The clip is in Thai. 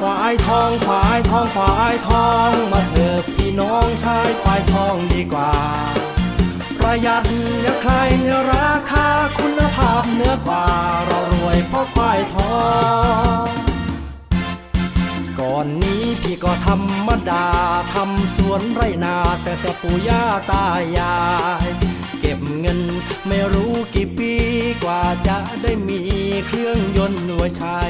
ควายทองควายทองควายทองมาเถิดพี่น้องชายควายทองดีกว่า ประหยัดอย่าใครราคาคุณภาพเนื้อกว่า เรารวยเพราะควายทอง ก่อนนี้พี่ก็ธรรมดาทำสวนไรนาแต่แต่ปู่ย่าตายาย เก็บเงินไม่รู้กี่ปีกว่าจะได้มีเครื่องยนต์ไว้ใช้